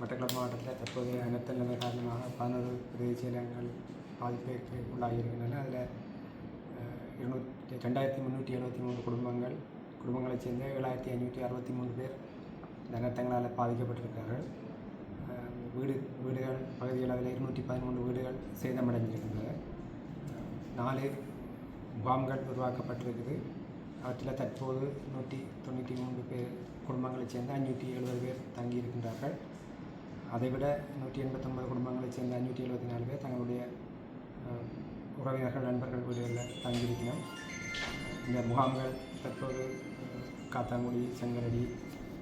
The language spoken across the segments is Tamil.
மட்டக்களப்பு மாவட்டத்தில் தற்போதைய அனர்த்த நிலை காரணமாக பதினோரு பிரதேச செயலகங்கள் பாதிப்பிற்கு உள்ளாகியிருக்கின்றன அதில் இருநூற்றி ரெண்டாயிரத்தி முந்நூற்றி எழுபத்தி மூணு குடும்பங்கள் குடும்பங்களைச் சேர்ந்த ஏழாயிரத்தி ஐநூற்றி அறுபத்தி மூணு பேர் இந்த அனர்த்தங்களால் பாதிக்கப்பட்டிருக்கிறார்கள். வீடு வீடுகள் பகுதிகள் அதில் இருநூற்றி பதிமூணு வீடுகள் சேதமடைந்திருக்கின்றன. நாலு முகாம்கள் உருவாக்கப்பட்டிருக்குது. அவற்றில் தற்போது நூற்றி தொண்ணூற்றி மூன்று பேர் குடும்பங்களைச் சேர்ந்த அஞ்சூற்றி எழுபது பேர் தங்கியிருக்கின்றார்கள். அதைவிட நூற்றி எண்பத்தொன்பது குடும்பங்களைச் சேர்ந்த அஞ்சூற்றி எழுபத்தி நாலு பேர் தங்களுடைய உறவினர்கள் நண்பர்கள் வீடுகளில் தங்கியிருக்கணும் இந்த முகாம்கள் தற்போது காத்தாங்குடி செங்கலடி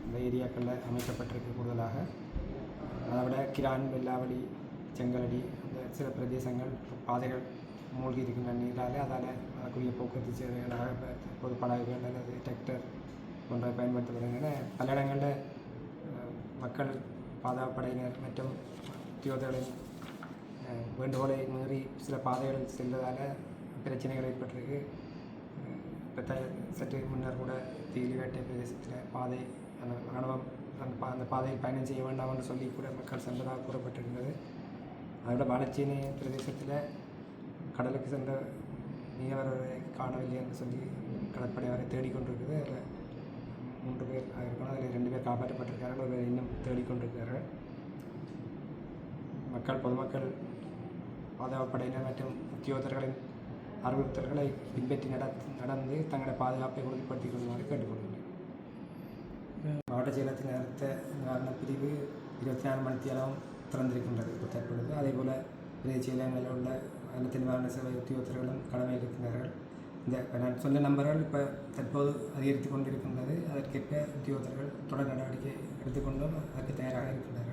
இந்த ஏரியாக்களில் அமைக்கப்பட்டிருக்கு கூடுதலாக. அதை விட கிரான் வெள்ளாவளி செங்கலடி இந்த சில பிரதேசங்கள் பாதைகள் மூழ்கி இருக்கின்ற நீரால் அதால் வரக்கூடிய போக்குவரத்து சேவைகளாக இப்போ தற்போது படகுகள் அல்லது டிராக்டர் போன்றவை பயன்படுத்தப்படுகின்றன. பல இடங்களில் மக்கள் பாதுகாப்படையினர் மற்றும் உத்தியோகர்களின் வேண்டுகோளை மீறி சில பாதைகள் செல்வதால் பிரச்சனைகள் ஏற்பட்டிருக்கு அஹ், இப்போ த சற்று முன்னர் கூட தீலிவேட்டை பிரதேசத்தில் பாதை அந்த ராணுவம் அந்த பா அந்த பாதையில் பயணம் செய்ய வேண்டாம் என்று சொல்லி கூட மக்கள் சென்றதாக கூறப்பட்டிருந்தது அதோட வடச்சீனை பிரதேசத்தில் கடலுக்கு சென்ற மீனவர்களை காணவில்லை என்று சொல்லி கடற்படை அவரை தேடிக்கொண்டிருக்குது அதில் மூன்று பேர் இருக்கணும் அதில் ரெண்டு பேர் காப்பாற்றப்பட்டிருக்காங்க ஒரு தேடிக்கொண்டிருக்கிறார்கள் மக்கள் பொதுமக்கள் பாதுகாப்படையினர் மற்றும் உத்தியோகத்தர்களின் அறிவுறுத்தல்களை பின்பற்றி நட நடந்து தங்களது பாதுகாப்பை உறுதிப்படுத்திக் கொள்ளுமாறு கேட்டுக்கொள்கின்றனர். மாவட்ட செயலகத்தின் அடுத்த நிவாரண பிரிவு இருபத்தி நாலு மணி அளவும் திறந்திருக்கின்றது. இப்போ தற்பொழுது அதேபோல் பிரதேச செயலகங்களில் உள்ள அனைத்து நிவாரண சேவை உத்தியோகத்தர்களும் கடமையில் இருக்கின்றார்கள். இந்த இப்ப நான் சொன்ன நம்பர்கள் இப்போ தற்போது அதிகரித்து கொண்டிருக்கின்றது. அதற்கேற்ப உத்தியோகத்தர்கள் தொடர் நடவடிக்கை எடுத்துக்கொண்டும் அதற்கு தயாராக இருக்கின்றார்கள்